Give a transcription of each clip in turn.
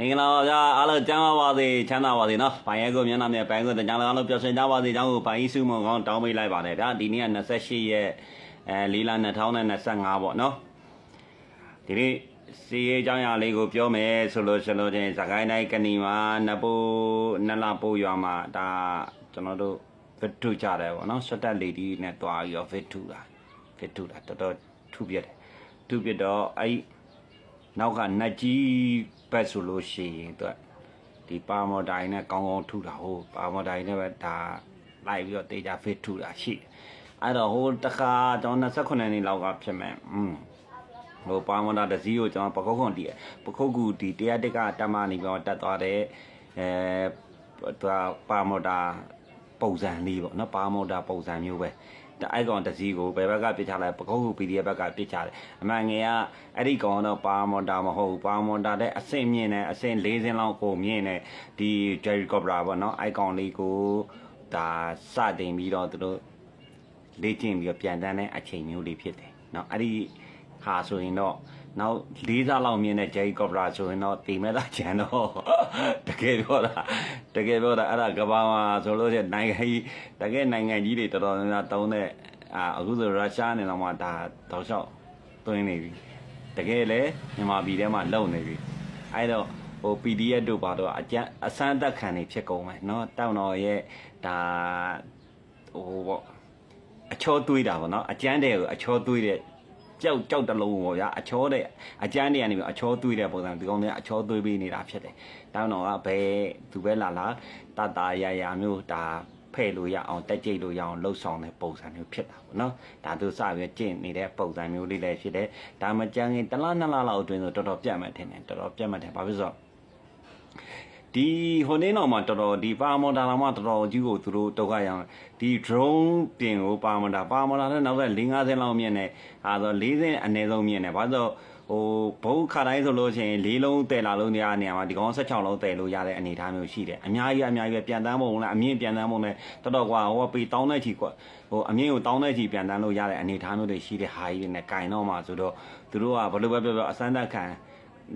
မင်္ဂလာပါဗျာအားလုံးကျမ်းပါပါစေချမ်းသာပါစေနော်။ဘိုင်ရဲကိုမျက်နှာမြဲဘိုင်ကိုတရားလုံးအားလုံးပျော်ရွှင်ကြပါစေ။ကျောင်းကိုဘိုင်ကြီးစုမုံကောင်းတောင်းပေးလိုက်ပါတယ်ဗျာ။ဒီနေ့က28ရက်အဲ၄လ2025ပေါ့နော်။ဒီနေ့စီရေးအကြောင်းအရာလေးကိုပြောမယ်ဆိုလို့ဆိုလို့ချင်းစကိုင်းတိုင်းကဏီမှာနပိုးနလပိုးရွာမှာဒါကျွန်တော်တို့ဗစ်ထုကြတယ်ပေါ့နော်။ဆွတ်တက်လေဒီနဲ့တွားပြီးတော့ဗစ်ထုတာဗစ်ထုတာတော်တော်ထုပြတယ်။ထုပြတော့အဲ့နောက်ကနတ်ကြီး ဘက်ဆိုလို့ရှိရင်သူကဒီပါမော်တိုင်းနဲ့ကောင်းကောင်းထုတာဟိုပါမော်တိုင်းနဲ့ပဲဒါလိုက်ပြီးတော့တေချာဖစ်ထုတာရှိတယ်အဲ့တော့ဟိုတခါကျွန်တော်29နှစ်လောက်ကဖြစ်မယ်อืมဟိုပါမော်တာတစည်းကိုကျွန်တော်ပကုတ်ခွန်တည်ပခုတ်ကူဒီတရားတက်ကတမနေပြီးတော့တက်သွားတဲ့အဲသူကပါမော်တာပုံစံလေးပေါ့နော်ပါမော်တာပုံစံမျိုးပဲဒါ အဲ့ကောင်တစည်းကိုဘယ်ဘက်ကပြစ်ချလိုက်ပကုတ်ကူ PDF ဘက်ကပြစ်ချတယ်အမှန်ငယ်ကအဲ့ဒီကောင်တော့ပါမော်တာမဟုတ်ဘူးပါမော်တာတဲ့အဆင့်မြင့်တဲ့အဆင့်၄ဆင့်လောက်ကိုမြင့်တဲ့ဒီ Jerry Cobra ပေါ့နော်အဲ့ကောင်လေးကိုဒါစတင်ပြီးတော့သူတို့လေ့ကျင့်ပြီးတော့ပြန်တန်းတဲ့အချိန်မျိုးလေးဖြစ်တယ်เนาะအဲ့ဒီဟာဆိုရင်တော့ နောက်၄စားလောက်မြင်တဲ့ Jerry Cobra ဆိုရင်တော့တိမဲ့တာကျန်တော့တကယ်ပြောတာတကယ်ပြောတာအဲ့ဒါကဘာမှာဆိုလို့ရှိရင်နိုင်ငံကြီးတကယ်နိုင်ငံကြီးတွေတော်တော်များများတုံးတဲ့အာအခုဆိုရုရှားနေတော့မှဒါတောက်လျှောက်တွင်းနေပြီတကယ်လေမြန်မာပြည်ထဲမှာလုံနေပြီအဲ့တော့ဟို PDF တို့ပါတော့အကျန်းအစမ်းသက်ခံနေဖြစ်ကုန်မယ်เนาะတောက်တော်ရဲ့ဒါဟိုပေါ့အချောတွေးတာပေါ့เนาะအကျန်းတဲ့ကိုအချောတွေးတဲ့ ကြောက်ကြောက်တလုံးပေါ့ဗျာအချောတဲ့အကျန်းတွေကနေပြီးအချောသွေးတဲ့ပုံစံဒီကောင်တွေကအချောသွေးပေးနေတာဖြစ်တယ်။တောင်းတော့ကဘယ်သူပဲလာလာတတရရမျိုးဒါဖဲ့လို့ရအောင်တက်ကြိတ်လို့ရအောင်လှုပ်ဆောင်တဲ့ပုံစံမျိုးဖြစ်တာပေါ့နော်။ဒါသူစပြီးကျင့်နေတဲ့ပုံစံမျိုးလေးလည်းဖြစ်တယ်။ဒါမှကြမ်းရင်တစ်လားနှစ်လားလောက်အတွင်းဆိုတော်တော်ပြတ်မှတ်ထင်တယ်တော်တော်ပြတ်မှတ်တယ်ဘာဖြစ်လို့ ဒီဟိုနေ့တော့မှတော်တော်ဒီပါမော်တာတော့မှတော်တော်ကြီးကိုသူတို့တောက်ကရအောင်ဒီ drone ပြင်ကိုပါမော်တာပါမော်တာနဲ့နောက်ထပ်4 50လောက်မြင့်နေဟာဆို40အနည်းဆုံးမြင့်နေဘာလို့ဟိုဘုံခါတိုင်းဆိုလို့ရှိရင်၄လုံးတဲလာလုံးတရားနေရာမှာဒီကောင်16လုံးတဲလို့ရတဲ့အနေအထားမျိုးရှိတယ်အများကြီးအများကြီးပဲပြန်တန်းပုံလားအမြင့်ပြန်တန်းပုံနဲ့တော်တော်ကွာဟိုပေတောင်းတဲ့ချီကွာဟိုအမြင့်ကိုတောင်းတဲ့ချီပြန်တန်းလို့ရတဲ့အနေအထားမျိုးတွေရှိတဲ့ဟာကြီးတွေနဲ့ကင်တော့မှဆိုတော့သူတို့ကဘယ်လိုပဲပြောပြောအစမ်းသက်ခံ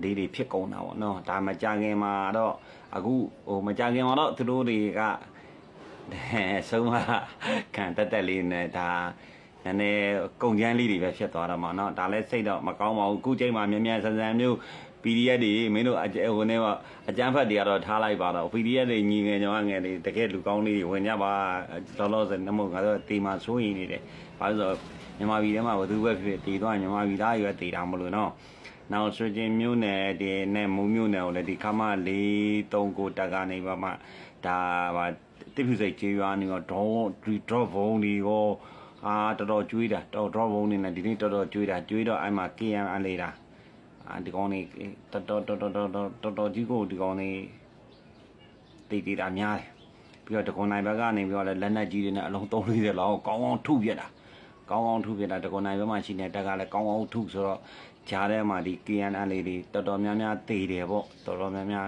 လေးတွေဖြစ်ကုန်တာပေါ့နော်ဒါမကြခင်မှာတော့အခုဟိုမကြခင်မှာတော့သူတို့တွေကဆုံးမခံတက်တက်လေးနဲ့ဒါနည်းနည်းကုန်ကျန်းလေးတွေပဲဖြစ်သွားတော့မှာเนาะဒါလည်းစိတ်တော့မကောင်းပါဘူးခုချိန်မှာမြန်မြန်ဆန်ဆန်မျိုး PDF တွေမင်းတို့အဟိုနဲ့ကအကျန်းဖတ်တွေကတော့ထားလိုက်ပါတော့ PDF တွေညီငယ်ကြောင်ငယ်တွေတကယ်လူကောင်းလေးတွေဝင်ကြပါလောလောဆယ်နမို့ငါတို့တေးမှစိုးရင်နေတယ်ဘာလို့ဆိုမြန်မာပြည်ထဲမှာဘသူပဲဖြစ်ဖြစ်တည်သွားမြန်မာပြည်သားရွယ်တည်တာမလို့เนาะ နောက်ဆွေချင်းမျိုးနယ်ဒီနဲ့မုံမျိုးနယ်ကိုလည်းဒီခမ၄၃ကိုတက်ကနေပါမှဒါပါတိဖြူစိတ်ကြေးရွာနေတော့ဒေါဒီဒရော့ဘုံဒီကိုအာတော်တော်ကျွေးတာတော်တော်ဘုံနေနဲ့ဒီနေ့တော်တော်ကျွေးတာကျွေးတော့အဲ့မှာ KM အလေးတာအာဒီကောင်နေတော်တော်တော်တော်တော်တော်တော်ကြီးကိုဒီကောင်နေတည်တည်တာများတယ်ပြီးတော့တကွန်နိုင်ဘက်ကနေပြီးတော့လည်းလက်နက်ကြီးတွေနဲ့အလုံး340လောက်ကောင်းကောင်းထုပြတာ ကောင်းကောင်းထုပြတာတကွန်နိုင်ဘက်မှာရှိနေတက်ကလည်းကောင်းကောင်းထုဆိုတော့ဂျားထဲမှာဒီ KN လေးတွေတော်တော်များများတည်တယ်ပေါ့တော်တော်များများ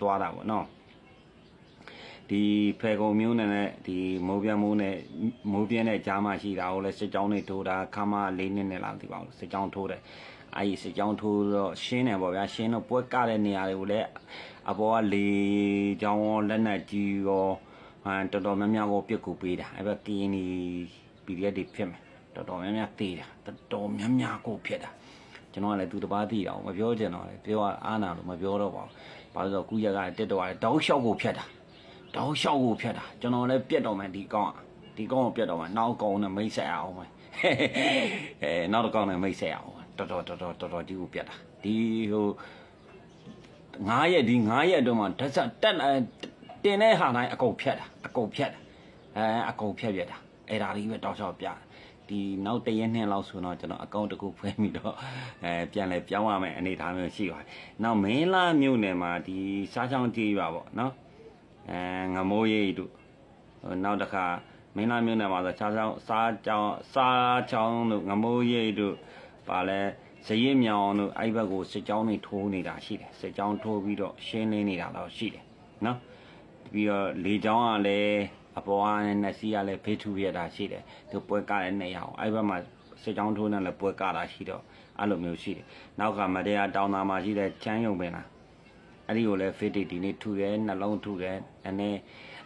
သွားတာပေါ့နော်ဒီဖယ်ကုံမျိုးနဲ့ဒီမိုးပြမိုးနဲ့မိုးပြင်းတဲ့ကြားမှာရှိတာကိုလည်းစစ်ကြောင်းတွေထိုးတာခမလေးနှစ်နဲ့လားမသိပါဘူးစစ်ကြောင်းထိုးတယ်အဲဒီစစ်ကြောင်းထိုးတော့ရှင်းတယ်ပေါ့ဗျာရှင်းတော့ပွဲကတဲ့နေရာတွေကိုလည်းအပေါ်ကလေကြောင်းရောလက်နက်ကြီးရောဟမ်တော်တော်များများကိုပြစ်ကူပေးတာအဲ့ဘက်ကင်းဒီ PDF တွေဖြစ်မယ်တော်တော်များများသေးတာတော်တော်များများကိုဖြစ်တာကျွန်တော်ကလည်းသူတစ်ပါးသိတာမပြောချင်တော့လေပြောအားနာလို့မပြောတော့ပါဘူးဘာလို့ဆိုတော့ကုရကတက်တော့တယ်တောက်လျှောက်ကိုဖြတ်တာတောင်းလျှောက်ကိုဖြတ်တာကျွန်တော်လည်းပြက်တော့မယ်ဒီကောင်းဒီကောင်းကိုပြက်တော့မယ်နောက်ကောင်းနဲ့မိတ်ဆက်အောင်မယ်အဲနောက်တစ်ကောင်းနဲ့မိတ်ဆက်အောင်တော်တော်တော်တော်တော်တော်ဒီကိုပြက်တာဒီဟို9ရက်ဒီ9ရက်အတွင်းမှာဓာတ်စတက်တင်တဲ့ဟာတိုင်းအကုန်ဖြတ်တာအကုန်ဖြတ်တာအဲအကုန်ဖြတ်ပြက်တာ အဲ့ဒါလေးပဲတောက်လျှောက်ပြတာဒီနောက်တရက်နှစ်လောက်ဆိုတော့ကျွန်တော်အကောင့်တစ်ခုဖွင့်ပြီးတော့အဲပြန်လဲပြောင်းရမယ်အနေထားမျိုးရှိပါတယ်။နောက်မင်းလာမြို့နယ်မှာဒီစားချောင်းကြီးပါပေါ့နော်။အဲငမိုးရိပ်တို့ဟိုနောက်တစ်ခါမင်းလာမြို့နယ်မှာဆိုစားချောင်းစားချောင်းစားချောင်းတို့ငမိုးရိပ်တို့ပါလဲဇရင်မြောင်တို့အဲ့ဘက်ကိုစစ်ကြောင်းတွေထိုးနေတာရှိတယ်။စစ်ကြောင်းထိုးပြီးတော့ရှင်းလင်းနေတာတော့ရှိတယ်နော်။ပြီးတော့လေချောင်းကလည်း အပေါ်အားနဲ့နှစ်စီးကလည်းဖေးထူရတာရှိတယ်သူပွဲကတဲ့နေရအောင်အဲ့ဘက်မှာစစ်ကြောင်းထိုးနေလည်းပွဲကတာရှိတော့အဲ့လိုမျိုးရှိတယ်နောက်ကမတရားတောင်းသားမှာရှိတဲ့ချမ်းယုံပင်လားအဲ့ဒီကိုလည်း fit ဒီနေ့ထူတယ်နှလုံးထူတယ်အနေ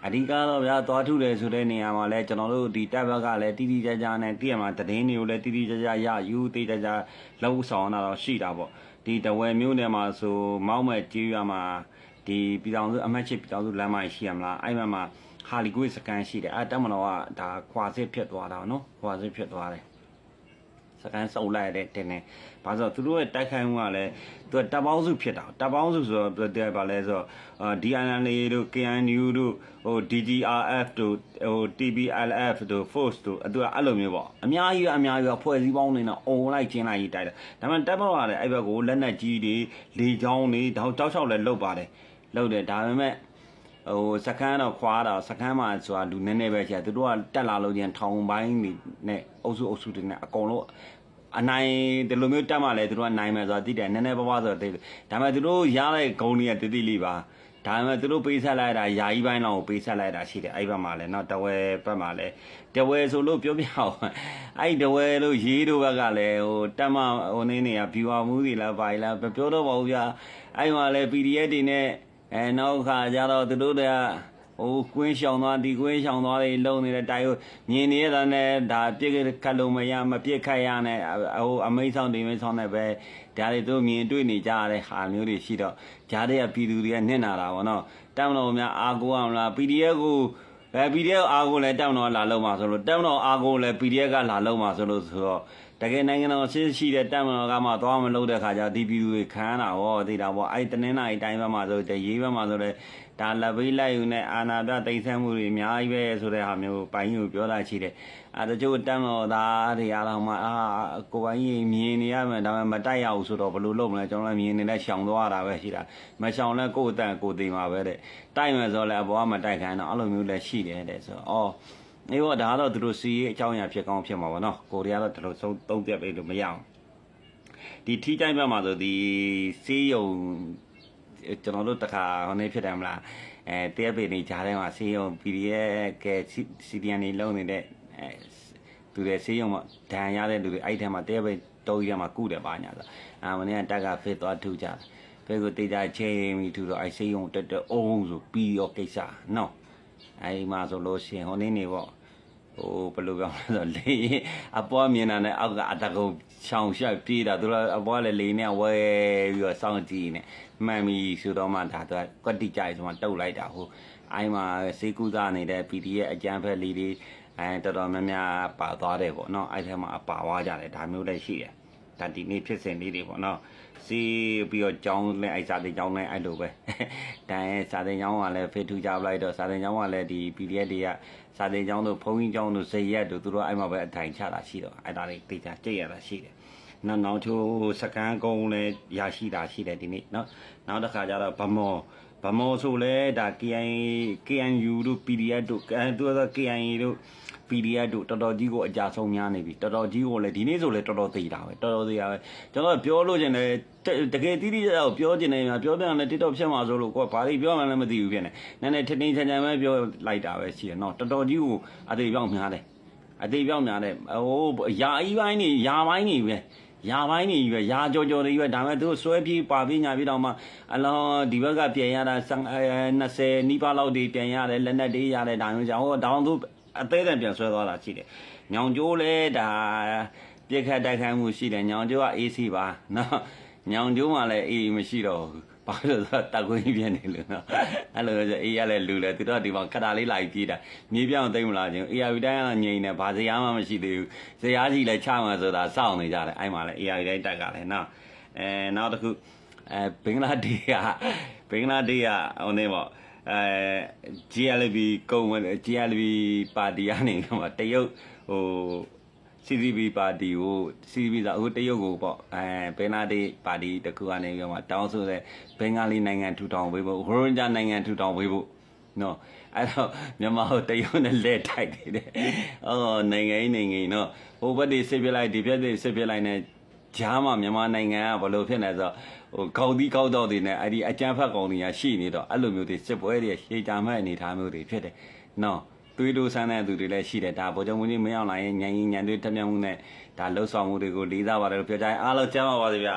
အဓိကတော့ဗျာသွားထူတယ်ဆိုတဲ့နေရာမှာလဲကျွန်တော်တို့ဒီတက်ဘက်ကလည်းတီးတီးကြကြနဲ့တည့်ရမှာတည်င်းတွေကိုလည်းတီးတီးကြကြရယူတေးကြကြလောက်ဆောင်တာတော့ရှိတာပေါ့ဒီတဝယ်မျိုးနယ်မှာဆိုမောက်မဲ့ကြီးရွာမှာဒီပြည်တော်စုအမတ်ချစ်ပြည်တော်စုလမ်းမရှိရမလားအဲ့မှာမှာ ဟာလီကွေးစကန်ရှိတယ်အဲ့တက်မတော်ကဒါခွာစစ်ဖြစ်သွားတာနော်ခွာစစ်ဖြစ်သွားတယ်စကန်စုပ်လိုက်တဲ့တင်နေဘာလို့ဆိုသူတို့ရဲ့တိုက်ခိုက်မှုကလည်းသူကတပ်ပေါင်းစုဖြစ်တာတပ်ပေါင်းစုဆိုတော့တဲ့ဘာလဲဆိုတော့အာ DNLA တို့ KNU တို့ဟို DGRF တို့ဟို TPLF တို့ Force တို့အတူအဲ့လိုမျိုးပေါ့အများကြီးအများကြီးဖွဲ့စည်းပေါင်းနေတော့အုံလိုက်ချင်းလိုက်ကြီးတိုက်တယ်ဒါပေမဲ့တပ်ပေါင်းကလည်းအဲ့ဘက်ကိုလက်နက်ကြီးတွေလေချောင်းတွေတောက်တောက်ချောက်လည်းလုတ်ပါတယ်လုတ်တယ်ဒါပေမဲ့ ဟိုစကန်းတော့ခွာတော့စကန်းမှာဆိုတာလူနည်းနည်းပဲရှိတယ်သူတို့ကတက်လာလို့ချင်းထောင်ပိုင်းနေနဲ့အုပ်စုအုပ်စုတွေနဲ့အကုန်လုံးအနိုင်ဒီလိုမျိုးတက်မှလည်းသူတို့ကနိုင်မယ်ဆိုတာသိတယ်နည်းနည်းပါးပါးဆိုတော့သိတယ်ဒါပေမဲ့သူတို့ရတဲ့ဂုံတွေကတတိလေးပါဒါပေမဲ့သူတို့ပေးဆက်လိုက်တာယာယီပိုင်းလောက်ကိုပေးဆက်လိုက်တာရှိတယ်အဲ့ဘက်မှာလည်းနော်တဝဲဘက်မှာလည်းတဝဲဆိုလို့ပြောပြအောင်အဲ့တဝဲလို့ရေးတို့ဘက်ကလည်းဟိုတက်မဟိုနေနေက viewer မှုတွေလားဘာလဲမပြောတော့ပါဘူးဗျာအဲ့မှာလည်း PDF တွေနဲ့ အဲနောက်ခါကျတော့သူတို့တွေကဟိုကွင်းရှောင်သွားဒီကွင်းရှောင်သွားတွေလုံနေတဲ့တိုင်ကိုမြင်နေရတဲ့နဲ့ဒါပြစ်ခတ်လို့မရမပြစ်ခတ်ရနဲ့ဟိုအမိတ်ဆောင်ဒီမိတ်ဆောင်နဲ့ပဲဒါတွေသူမြင်တွေ့နေကြရတဲ့ဟာမျိုးတွေရှိတော့ဂျားတွေကပြည်သူတွေကနစ်နာတာပေါ့နော်တောင်းတော်များအာကိုအောင်လား PDF ကိုအဲ PDF အာကိုလည်းတောင်းတော်လာလုံးမှာဆိုလို့တောင်းတော်အာကိုလည်း PDF ကလာလုံးမှာဆိုလို့ဆိုတော့ တကယ်နိုင်ငံတော်ရှိရှိတဲ့တမန်တော်ကမှသွားမလို့တဲ့ခါကျဒီပြည်သူတွေခံတာဟောသိတာပေါ့အဲ့တနင်္လာရီတိုင်းဘက်မှာဆိုတဲ့ရေးဘက်မှာဆိုတဲ့ဒါလက်ဘေးလိုက်ယူနဲ့အာနာပြတိတ်ဆန်းမှုတွေအများကြီးပဲဆိုတဲ့ဟာမျိုးပိုင်းကိုပြောတာရှိတယ်အဲတချို့တမန်တော်သားတွေအားလုံးမှအာကိုပိုင်းကြီးမြင်နေရမယ်ဒါပေမဲ့မတိုက်ရဘူးဆိုတော့ဘယ်လိုလုပ်မလဲကျွန်တော်လည်းမြင်နေတဲ့ရှောင်သွားတာပဲရှိတာမရှောင်လဲကိုယ်အတန်ကိုယ်သိမှာပဲတဲ့တိုက်မယ်ဆိုတော့လည်းအပေါ်ကမတိုက်ခိုင်းတော့အဲ့လိုမျိုးလည်းရှိတယ်တဲ့ဆိုတော့အော် အေးတော့ဒါကတော့သူတို့စီးရေးအကြောင်းအရာဖြစ်ကောင်းဖြစ်မှာပေါ့နော်ကိုရီးယားတော့ဒီလိုသုံးသုံးပြပေးလို့မရအောင်ဒီထီးတိုင်းဘက်မှာဆိုဒီစီးယုံကျွန်တော်တို့တခါဟိုနေဖြစ်တယ်မလားအဲတရက်ပေနေကြားထဲမှာစီးယုံ PDF က CDN နေလုံးနေတဲ့အဲသူတွေစီးယုံမှာဒဏ်ရတဲ့လူတွေအဲ့ထဲမှာတရက်ပေတောကြီးထဲမှာကုတယ်ပါညာဆိုအာမနေ့ကတက်ကဖေးသွားထူကြတယ်ဖေးကိုတေးကြချင်းပြီးထူတော့အဲ့စီးယုံတက်တက်အုံးဆိုပြီးရောကိစ္စနော် အဲ့မှာဆိုလို့ရှိရင်ဟိုနေ့နေပေါ့ဟိုဘယ်လိုပြောမလဲဆိုလေအပေါ်မြင်တာနဲ့အောက်ကအတကုံရှောင်ရှောက်ပြေးတာသူတို့အပေါ်လည်းလေနဲ့ဝဲပြီးတော့စောင့်ကြည့်နေမှန်ပြီဆိုတော့မှဒါသူကကွက်တိကြိုက်ဆိုမှတုတ်လိုက်တာဟိုအဲ့မှာစေကူစားနေတဲ့ PDF အကြမ်းဖက်လေးတွေအဲတော်တော်များများပါသွားတယ်ပေါ့နော်အဲ့ထဲမှာပါသွားကြတယ်ဒါမျိုးလည်းရှိတယ် ဒါဒီနေ့ဖြစ်စဉ်လေးတွေပေါ့နော်စီးပြီးတော့ကြောင်းလဲအဲ့စာသင်ကြောင်းလဲအဲ့လိုပဲဒါရင်စာသင်ကြောင်းကလည်းဖေးထူကြပလိုက်တော့စာသင်ကြောင်းကလည်းဒီ PDF တွေကစာသင်ကြောင်းတို့ဘုံကြီးကြောင်းတို့ဇရက်တို့သူတို့အဲ့မှာပဲအထိုင်ချတာရှိတော့အဲ့ဒါလေးတေချာကြည့်ရတာရှိတယ်နောက်နောက်ချိုးစကန်ကုန်းလဲရရှိတာရှိတယ်ဒီနေ့နော်နောက်တစ်ခါကျတော့ဗမော် ဗမောဆိုလဲဒါ KN KNU တို့ PDF တို့အဲသူက KNA တို့ PDF တို့တော်တော်ကြီးကိုအကြဆုံးများနေပြီတော်တော်ကြီးကိုလည်းဒီနေ့ဆိုလည်းတော်တော်သေးတာပဲတော်တော်သေးတာပဲကျွန်တော်ပြောလို့ချင်တယ်တကယ်တိတိကျကျကိုပြောချင်တယ်များပြောပြန်လည်း TikTok ဖြစ်မှာဆိုလို့ကိုကဘာတွေပြောမှလည်းမသိဘူးဖြစ်နေနည်းနည်းထင်းထင်းချန်ချန်ပဲပြောလိုက်တာပဲရှိတယ်နော်တော်တော်ကြီးကိုအသေးပြောင်းများတယ်အသေးပြောင်းများတယ်ဟိုယာအီးပိုင်းနေယာပိုင်းနေပဲ ရာပိုင်းနေပဲရာကြော်ကြော်တွေပဲဒါပေမဲ့သူဆွဲပြေးပါပြေးညာပြေးတော့မှအလောဒီဘက်ကပြန်ရတာ20နီးပါးလောက်တွေပြန်ရတယ်လက်နက်တွေရတယ်ဒါမျိုးကြောင့်ဟိုတောင်းသူအသေးတန်ပြန်ဆွဲသွားတာရှိတယ်။ညောင်ကျိုးလဲဒါပြက်ခတ်တိုက်ခိုင်းမှုရှိတယ်ညောင်ကျိုးကအေးစီပါနော်။ညောင်ကျိုးမှလည်းအေးမရှိတော့ဘူး။ ဘာလို့လဲဆိုတော့တကွင်းပြနေလို့နော်။အဲ့လိုဆိုအေးရလဲလူလဲသူတို့ဒီမှာခတာလေးလာပြီးပြေးတာမြေပြောင်းသိမ့်မလားချင်းအေးရဗီတိုင်းကငြိမ်နေဘာစရာမှမရှိသေးဘူး။စရာကြီးလဲချမှာဆိုတာစောင့်နေကြတယ်အဲ့မှာလဲအေးရဗီတိုင်းတက်ကလည်းနော်။အဲနောက်တစ်ခုအဲဘင်္ဂလားဒေ့ရှ်ကဘင်္ဂလားဒေ့ရှ်ကဟိုနေပေါ့အဲ GLB ကုမ္ပဏီ GLB ပါတီကနေတော့တရုတ်ဟို CCB ပါတီကို CCB ဆိုအခုတရုတ်ကိုပေါ့အဲဘင်္ဂလားဒေ့ရှ်ပါတီတခုကနေပြီးတော့တောင်းဆိုတဲ့ဘင်္ဂါလီနိုင်ငံထူထောင်ပေးဖို့ရိုဟင်ဂျာနိုင်ငံထူထောင်ပေးဖို့နော်အဲ့တော့မြန်မာဟိုတရုတ်နဲ့လက်ထိုက်နေတယ်။အော်နိုင်ငံကြီးနိုင်ငံကြီးနော်ဟိုဘက်တွေစစ်ပြလိုက်ဒီဘက်တွေစစ်ပြလိုက်နဲ့ဂျားမှာမြန်မာနိုင်ငံကဘယ်လိုဖြစ်နေဆိုဟိုကောက်တီးကောက်တော့တွေနဲ့အဲ့ဒီအကြမ်းဖက်ကောင်တွေကရှိနေတော့အဲ့လိုမျိုးတွေစစ်ပွဲတွေရှေ့ကြမဲ့အနေထားမျိုးတွေဖြစ်တယ်နော် သွေးတို့ဆန်းတဲ့သူတွေလည်းရှိတယ်ဒါဗိုလ်ချုပ်မင်းကြီးမင်းအောင်လိုင်းရဲ့ညံရင်ညံတွေတက်မြတ်မှုနဲ့ဒါလှုပ်ဆောင်မှုတွေကိုလေးစားပါတယ်လို့ပြောကြရင်အားလုံးကျမ်းပါပါစေဗျာ